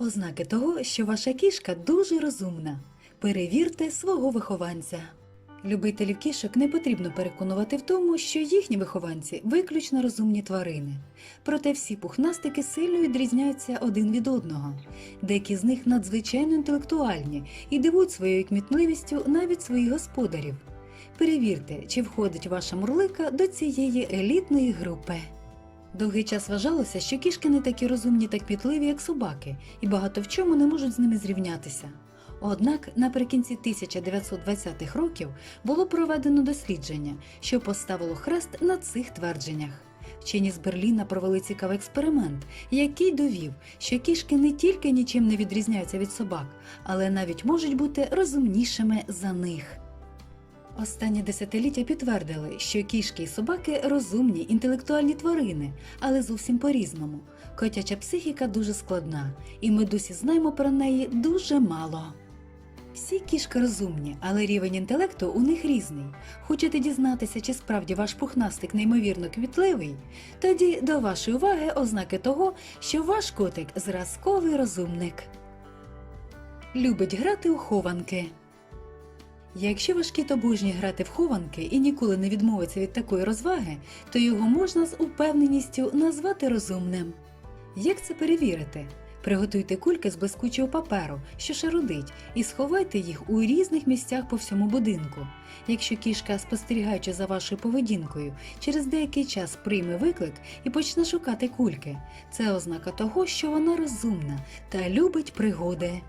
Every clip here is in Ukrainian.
Ознаки того, що ваша кішка дуже розумна. Перевірте свого вихованця. Любителів кішок не потрібно переконувати в тому, що їхні вихованці виключно розумні тварини. Проте всі пухнастики сильно відрізняються один від одного. Деякі з них надзвичайно інтелектуальні і дивують своєю кмітливістю навіть своїх господарів. Перевірте, чи входить ваша мурлика до цієї елітної групи. Довгий час вважалося, що кішки не такі розумні та кмітливі, як собаки, і багато в чому не можуть з ними зрівнятися. Однак наприкінці 1920-х років було проведено дослідження, що поставило хрест на цих твердженнях. Вчені з Берліна провели цікавий експеримент, який довів, що кішки не тільки нічим не відрізняються від собак, але навіть можуть бути розумнішими за них. Останні десятиліття підтвердили, що кішки і собаки розумні інтелектуальні тварини, але зовсім по-різному. Котяча психіка дуже складна, і ми досі знаємо про неї дуже мало. Всі кішки розумні, але рівень інтелекту у них різний. Хочете дізнатися, чи справді ваш пухнастик неймовірно квітливий? Тоді до вашої уваги ознаки того, що ваш котик зразковий розумник. Любить грати у хованки. Якщо ваш кіт обожнює грати в хованки і ніколи не відмовиться від такої розваги, то його можна з упевненістю назвати розумним. Як це перевірити? Приготуйте кульки з блискучого паперу, що шарудить, і сховайте їх у різних місцях по всьому будинку. Якщо кішка, спостерігаючи за вашою поведінкою, через деякий час прийме виклик і почне шукати кульки, це ознака того, що вона розумна та любить пригоди.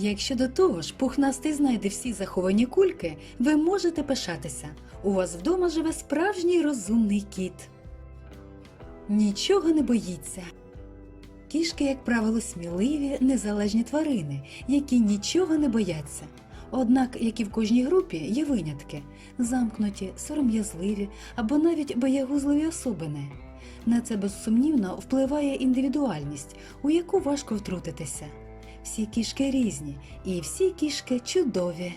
Якщо до того ж пухнастий знайде всі заховані кульки, ви можете пишатися. У вас вдома живе справжній розумний кіт. Нічого не боїться. Кішки, як правило, сміливі, незалежні тварини, які нічого не бояться. Однак, як і в кожній групі, є винятки замкнуті, сором'язливі або навіть боягузливі особини. На це безсумнівно впливає індивідуальність, у яку важко втрутитися. Всі кішки різні, і всі кішки чудові.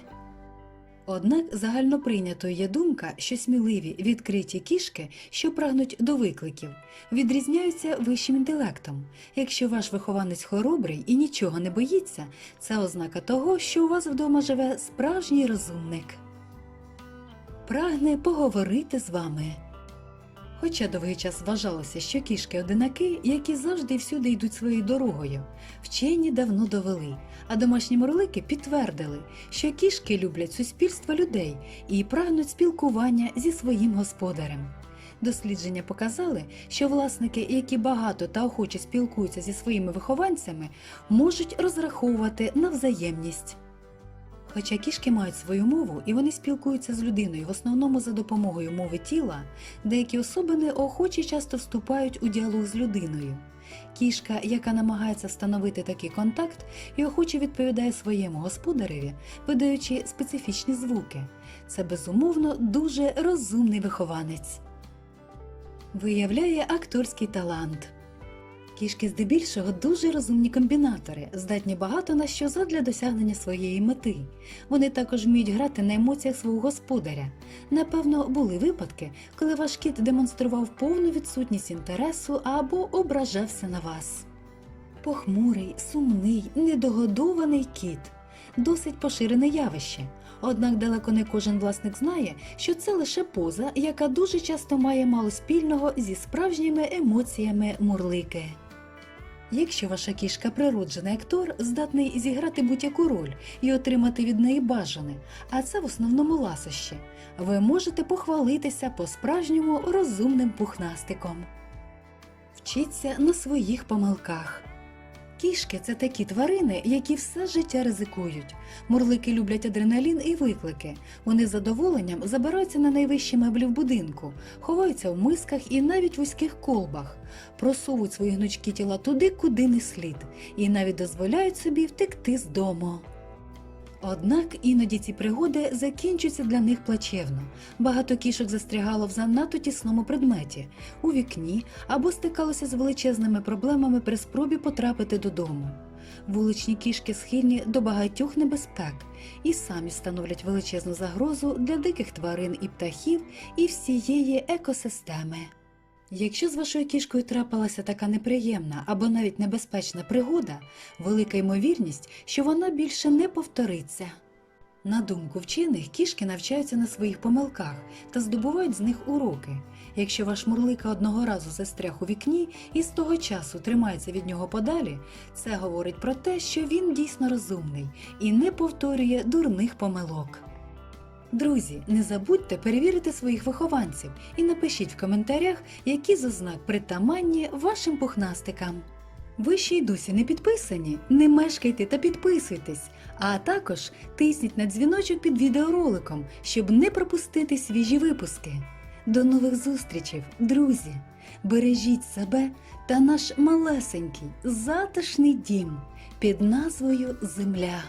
Однак загальноприйнятою є думка, що сміливі відкриті кішки, що прагнуть до викликів, відрізняються вищим інтелектом. Якщо ваш вихованець хоробрий і нічого не боїться, це ознака того, що у вас вдома живе справжній розумник. Прагне поговорити з вами. Хоча довгий час вважалося, що кішки одинаки, які завжди і всюди йдуть своєю дорогою, вчені давно довели, а домашні мурлики підтвердили, що кішки люблять суспільство людей і прагнуть спілкування зі своїм господарем. Дослідження показали, що власники, які багато та охоче спілкуються зі своїми вихованцями, можуть розраховувати на взаємність. Хоча кішки мають свою мову і вони спілкуються з людиною в основному за допомогою мови тіла, деякі особини охоче часто вступають у діалог з людиною. Кішка, яка намагається встановити такий контакт і охоче відповідає своєму господареві, видаючи специфічні звуки. Це безумовно дуже розумний вихованець. Виявляє акторський талант. Кішки здебільшого дуже розумні комбінатори, здатні багато на що задля досягнення своєї мети. Вони також вміють грати на емоціях свого господаря. Напевно, були випадки, коли ваш кіт демонстрував повну відсутність інтересу або ображався на вас. Похмурий, сумний, недогодований кіт досить поширене явище. Однак далеко не кожен власник знає, що це лише поза, яка дуже часто має мало спільного зі справжніми емоціями мурлики. Якщо ваша кішка природжений актор, здатний зіграти будь-яку роль і отримати від неї бажане, а це в основному ласощі, ви можете похвалитися по-справжньому розумним пухнастиком. Вчіться на своїх помилках. Кішки це такі тварини, які все життя ризикують. Мурлики люблять адреналін і виклики. Вони з задоволенням забираються на найвищі меблі в будинку, ховаються в мисках і навіть вузьких колбах, просовують свої гнучкі тіла туди, куди не слід, і навіть дозволяють собі втекти з дому. Однак іноді ці пригоди закінчуються для них плачевно. Багато кішок застрягало в занадто тісному предметі, у вікні або стикалося з величезними проблемами при спробі потрапити додому. Вуличні кішки схильні до багатьох небезпек і самі становлять величезну загрозу для диких тварин і птахів і всієї екосистеми. Якщо з вашою кішкою трапилася така неприємна або навіть небезпечна пригода, велика ймовірність, що вона більше не повториться. На думку вчених, кішки навчаються на своїх помилках та здобувають з них уроки. Якщо ваш мурлика одного разу застряг у вікні і з того часу тримається від нього подалі, це говорить про те, що він дійсно розумний і не повторює дурних помилок. Друзі, не забудьте перевірити своїх вихованців і напишіть в коментарях, які з ознак притаманні вашим пухнастикам. Ви ще й досі не підписані? Не мешкайте та підписуйтесь, а також тисніть на дзвіночок під відеороликом, щоб не пропустити свіжі випуски. До нових зустрічей, друзі! Бережіть себе та наш малесенький затишний дім під назвою Земля.